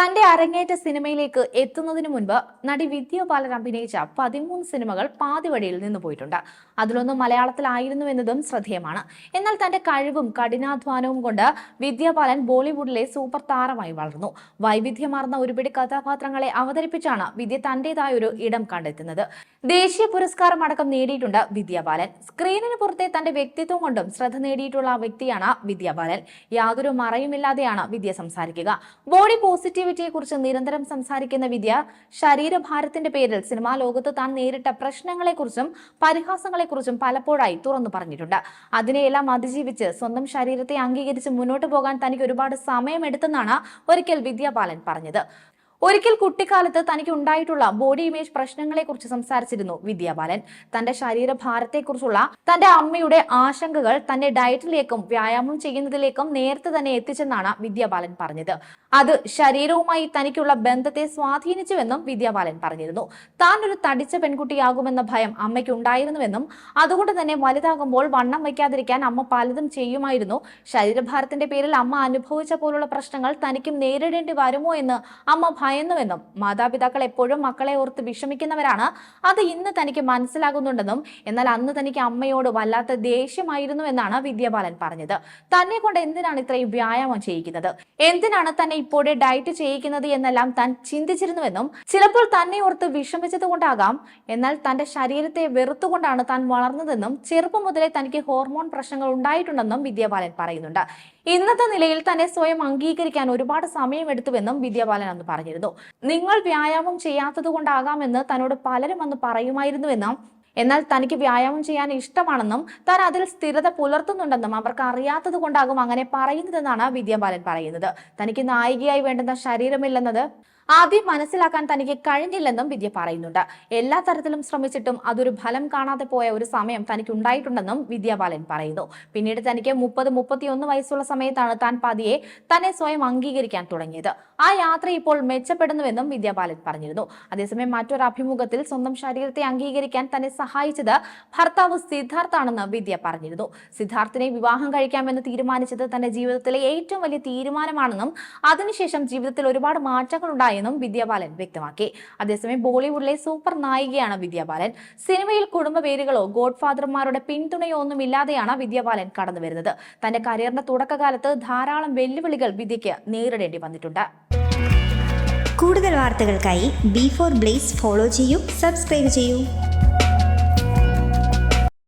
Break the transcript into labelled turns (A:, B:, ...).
A: തന്റെ അരങ്ങേറ്റ സിനിമയിലേക്ക് എത്തുന്നതിന് മുൻപ് നടി വിദ്യ ബാലൻ അഭിനയിച്ച പതിമൂന്ന് സിനിമകൾ പാതിവഴിയിൽ നിന്ന് പോയിട്ടുണ്ട്. അതിലൊന്ന് മലയാളത്തിലായിരുന്നു എന്നതും ശ്രദ്ധേയമാണ്. എന്നാൽ തന്റെ കഴിവും കഠിനാധ്വാനവും കൊണ്ട് വിദ്യ ബാലൻ ബോളിവുഡിലെ സൂപ്പർ താരമായി വളർന്നു. വൈവിധ്യമാർന്ന ഒരുപിടി കഥാപാത്രങ്ങളെ അവതരിപ്പിച്ചാണ് വിദ്യ തന്റേതായ ഒരു ഇടം കണ്ടെത്തുന്നത്. ദേശീയ പുരസ്കാരം അടക്കം നേടിയിട്ടുണ്ട് വിദ്യ ബാലൻ. സ്ക്രീനിന് പുറത്തെ തന്റെ വ്യക്തിത്വം കൊണ്ടും ശ്രദ്ധ നേടിയിട്ടുള്ള വ്യക്തിയാണ് വിദ്യ ബാലൻ. യാതൊരു മറയുമില്ലാതെയാണ് വിദ്യ സംസാരിക്കുക. ബോഡി പോസിറ്റിവിറ്റിയെ കുറിച്ച് നിരന്തരം സംസാരിക്കുന്ന വിദ്യ ശരീരഭാരത്തിന്റെ പേരിൽ സിനിമാ ലോകത്ത് താൻ നേരിട്ട പ്രശ്നങ്ങളെക്കുറിച്ചും പരിഹാസങ്ങളെക്കുറിച്ചും പലപ്പോഴായി തുറന്നു പറഞ്ഞിട്ടുണ്ട്. അതിനെയെല്ലാം അതിജീവിച്ച് സ്വന്തം ശരീരത്തെ അംഗീകരിച്ച് മുന്നോട്ട് പോകാൻ തനിക്ക് ഒരുപാട് സമയമെടുത്തെന്നാണ് ഒരിക്കൽ വിദ്യ ബാലൻ പറഞ്ഞത്. ഒരിക്കൽ കുട്ടിക്കാലത്ത് തനിക്ക് ഉണ്ടായിട്ടുള്ള ബോഡി ഇമേജ് പ്രശ്നങ്ങളെക്കുറിച്ച് സംസാരിച്ചിരുന്നു വിദ്യാബാലൻ തന്റെ ശരീരഭാരത്തെക്കുറിച്ചുള്ള തന്റെ അമ്മയുടെ ആശങ്കകൾ തന്റെ ഡയറ്റിലേക്കും വ്യായാമം ചെയ്യുന്നതിലേക്കും നേരത്തെ തന്നെ എത്തിച്ചെന്നാണ് വിദ്യാബാലൻ പറഞ്ഞത്. അത് ശരീരവുമായി തനിക്കുള്ള ബന്ധത്തെ സ്വാധീനിച്ചുവെന്നും വിദ്യാബാലൻ പറഞ്ഞിരുന്നു. താൻ ഒരു തടിച്ച പെൺകുട്ടിയാകുമെന്ന ഭയം അമ്മയ്ക്ക് ഉണ്ടായിരുന്നുവെന്നും അതുകൊണ്ട് തന്നെ വലുതാകുമ്പോൾ വണ്ണം വയ്ക്കാതിരിക്കാൻ അമ്മ പലതും ചെയ്യുമായിരുന്നു. ശരീരഭാരത്തിന്റെ പേരിൽ അമ്മ അനുഭവിച്ച പോലുള്ള പ്രശ്നങ്ങൾ തനിക്കും നേരിടേണ്ടി വരുമോ എന്ന് അമ്മ ഭയന്നുവെന്നും മാതാപിതാക്കൾ എപ്പോഴും മക്കളെ ഓർത്ത് വിഷമിക്കുന്നവരാണ്. അത് ഇന്ന് തനിക്ക് മനസ്സിലാകുന്നുണ്ടെന്നും എന്നാൽ അന്ന് തനിക്ക് അമ്മയോട് വല്ലാത്ത ദേഷ്യമായിരുന്നു എന്നാണ് വിദ്യാബാലൻ പറഞ്ഞത്. തന്നെ കൊണ്ട് എന്തിനാണ് ഇത്രയും വ്യായാമം ചെയ്യിക്കുന്നത്? എന്തിനാണ് തന്നെ ഇപ്പോഴേ ഡയറ്റ് ചെയ്യിക്കുന്നത് എന്നെല്ലാം താൻ ചിന്തിച്ചിരുന്നുവെന്നും ചിലപ്പോൾ തന്നെ ഓർത്ത് വിഷമിച്ചത് കൊണ്ടാകാം എന്നാൽ തന്റെ ശരീരത്തെ വെറുത്തുകൊണ്ടാണ് താൻ വളർന്നതെന്നും ചെറുപ്പം മുതലേ തനിക്ക് ഹോർമോൺ പ്രശ്നങ്ങൾ ഉണ്ടായിട്ടുണ്ടെന്നും വിദ്യാബാലൻ പറയുന്നുണ്ട്. ഇന്നത്തെ നിലയിൽ തന്നെ സ്വയം അംഗീകരിക്കാൻ ഒരുപാട് സമയമെടുത്തുവെന്നും വിദ്യാബാലൻ അന്ന് പറഞ്ഞിരുന്നു. നിങ്ങൾ വ്യായാമം ചെയ്യാത്തത് കൊണ്ടാകാമെന്ന് തന്നോട് പലരും അന്ന് പറയുമായിരുന്നുവെന്നും എന്നാൽ തനിക്ക് വ്യായാമം ചെയ്യാൻ ഇഷ്ടമാണെന്നും താൻ അതിൽ സ്ഥിരത പുലർത്തുന്നുണ്ടെന്നും അവർക്ക് അറിയാത്തത് കൊണ്ടാകും അങ്ങനെ പറയുന്നതെന്നാണ് വിദ്യാബാലൻ പറയുന്നത്. തനിക്ക് നായികയായി വേണ്ടുന്ന ശരീരമില്ലെന്നത് ആദ്യം മനസ്സിലാക്കാൻ തനിക്ക് കഴിഞ്ഞില്ലെന്നും വിദ്യ പറയുന്നുണ്ട്. എല്ലാ തരത്തിലും ശ്രമിച്ചിട്ടും അതൊരു ഫലം കാണാതെ പോയ ഒരു സമയം തനിക്ക് ഉണ്ടായിട്ടുണ്ടെന്നും വിദ്യാബാലൻ പറയുന്നു. പിന്നീട് തനിക്ക് മുപ്പത് മുപ്പത്തിയൊന്ന് വയസ്സുള്ള സമയത്താണ് താൻ പതിയെ തന്നെ സ്വയം അംഗീകരിക്കാൻ തുടങ്ങിയത്. ആ യാത്ര ഇപ്പോൾ മെച്ചപ്പെടുന്നുവെന്നും വിദ്യാബാലൻ പറഞ്ഞിരുന്നു. അതേസമയം മറ്റൊരു അഭിമുഖത്തിൽ സ്വന്തം ശരീരത്തെ അംഗീകരിക്കാൻ തന്നെ സഹായിച്ചത് ഭർത്താവ് സിദ്ധാർത്ഥാണെന്ന് വിദ്യ പറഞ്ഞിരുന്നു. സിദ്ധാർത്ഥിനെ വിവാഹം കഴിക്കാമെന്ന് തീരുമാനിച്ചത് തന്റെ ജീവിതത്തിലെ ഏറ്റവും വലിയ തീരുമാനമാണെന്നും അതിനുശേഷം ജീവിതത്തിൽ ഒരുപാട് മാറ്റങ്ങൾ ഉണ്ടായെന്നും വിദ്യാബാലൻ വ്യക്തമാക്കി. അതേസമയം ബോളിവുഡിലെ സൂപ്പർ നായികയാണ് വിദ്യാബാലൻ സിനിമയിൽ കുടുംബ പേരുകളോ ഗോഡ്ഫാദർമാരുടെ പിന്തുണയോ ഒന്നും ഇല്ലാതെയാണ് വിദ്യാബാലൻ കടന്നു വരുന്നത്. തന്റെ കരിയറിന്റെ തുടക്കകാലത്ത് ധാരാളം വെല്ലുവിളികൾ വിദ്യയ്ക്ക് നേരിടേണ്ടി വന്നിട്ടുണ്ട്.
B: കൂടുതൽ വാർത്തകൾക്കായി ബി ഫോർ ബ്ലേസ് ഫോളോ ചെയ്യൂ സബ്സ്ക്രൈബ് ചെയ്യൂ.